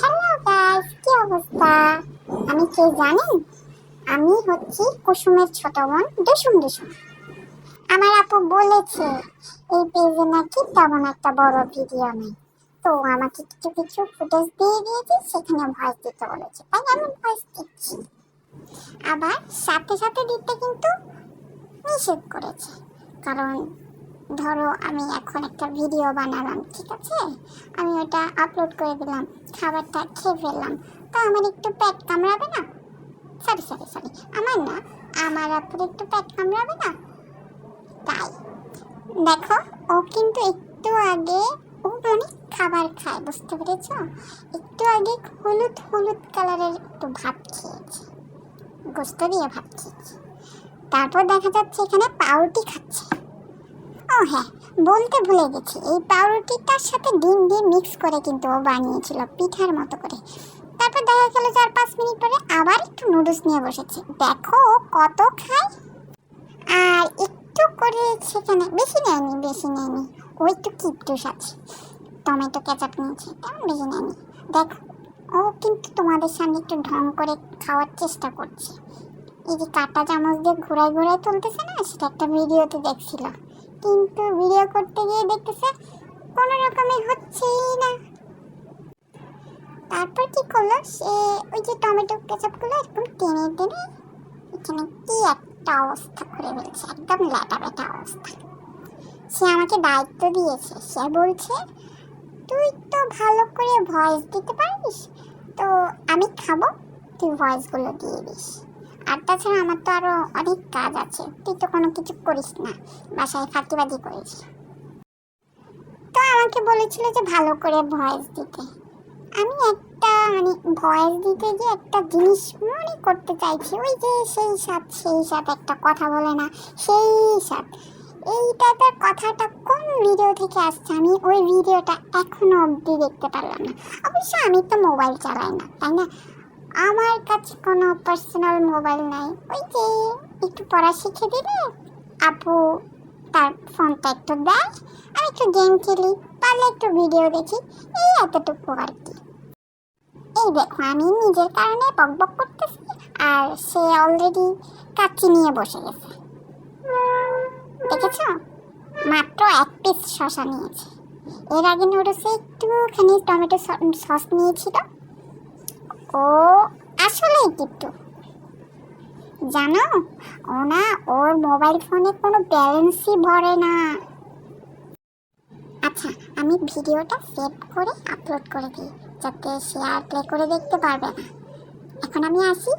Hello guys কি অবস্থা আমি কে জানেন আমি হচ্ছি কুসুমের ছোট বোন ডুসুম ডুসুম আমার আপু বলেছে এই পেজে নাকি তেমন একটা বড় ভিডিও নেই তো আমাকে কিছু কিছু ফুটেজ দিয়ে দিয়েছে সেখানে ভয়েস দিতে বলেছে তাই আমি ভয়েস দিচ্ছি আবার সাথে সাথে দিতে কিন্তু নিষেধ করেছে কারণ ধরো আমি এখন একটা ভিডিও বানালাম ঠিক আছে আমি ওটা আপলোড করে দিলাম। খাবারটা খেয়ে ফেললাম। তো আমার একটু পেট কামড়াবে না? সরি সরি সরি আমার না, আমার আপুর একটু পেট কামড়াবে না? তাই। দেখো, ও কিন্তু একটু আগে, ও অনেক খাবার খায়, বুঝতে পেরেছ? একটু আগে হলুদ হলুদ কালারের একটু ভাত খেয়েছে। গোস্ত দিয়ে ভাত খেয়েছে। তারপর দেখা যাচ্ছে এখানে পাউরুটি খাচ্ছে। ও হ্যাঁ বলতে ভুলে গেছি, এই পাউরুটিটার সাথে ডিম দিয়ে মিক্স করে কিন্তু ও বানিয়েছিল, পিঠার মতো করে। তারপর দেখা গেল চার পাঁচ মিনিট পরে আবার একটু নুডলস নিয়ে বসেছে। দেখো কত খায়। আর একটু করে সেখানে, বেশি নেয়নি বেশি নেয়নি। ও একটু কিপটুস আছে। টমেটো কেচাপ নিয়েছে, তেমন বেশি নেয়নি। দেখো, ও কিন্তু তোমাদের সামনে একটু ঢং করে খাওয়ার চেষ্টা করছে। এই যে কাটা চামচ দিয়ে ঘোরায় ঘোরায় তুলতেছে না, সেটা একটা ভিডিওতে দেখছিল কিন্তু ভিডিও করতে গিয়ে দেখতেছে কোনো রকমে হচ্ছেই না। তারপর কি করল? সে ওই যে টমেটো কেচাপগুলো একদম টেনে টেনে এখানে কি একটা অবস্থা করে ফেলছে, একদম ল্যাটা ব্যাটা অবস্থা। সে আমাকে দায়িত্ব দিয়েছে, সে বলছে, তুই তো ভালো করে ভয়েস দিতে পারিস, তো আমি খাব, তুই ভয়েসগুলো দিয়ে দিস। আর তাছাড়া আমার তো আরও অনেক কাজ আছে। তুই তো কোনো কিছু করিস না। বাসায় ফাঁকিবাজি করিস। তো আমাকে বলেছিল যে ভালো করে ভয়েস দিতে। আমি একটা মানে ভয়েস দিতে গিয়ে একটা জিনিস মনে করতে চাইছি। ওই যে সেই সাথ সেই সাথ একটা কথা বলে না, সেই সাথ এই টাইপের কথাটা কোন ভিডিও থেকে আসছে? আমি ওই ভিডিওটা এখনও অবধি দেখতে পারলাম না। অবশ্য আমি তো মোবাইল চালাই না, তাই না? আমার কাছে কোনো পার্সোনাল মোবাইল নাই। ওই যে একটু পড়া শিখে দিলে আপু তার ফোনটা একটু দেয়, আমি একটু গেম খেলি, পারলে একটু ভিডিও দেখি, এই এতটুকু আর কি। এই দেখো, আমি নিজের কারণে বক বক করতেছি, আর সে অলরেডি কাচ্চি নিয়ে বসে গেছে। দেখেছ? মাত্র এক পিস শশা নিয়েছে। এর আগে নুডলসে একটুখানি টমেটো সস নিয়েছিল। ও আসলেই কিন্তু জানো ও না ওর মোবাইল ফোনে কোনো ব্যালেন্সই ভরে না। আচ্ছা আমি ভিডিওটা সেভ করে আপলোড করে দিই, যাতে সে আর প্লে করে দেখতে পারবে না। এখন আমি আসি।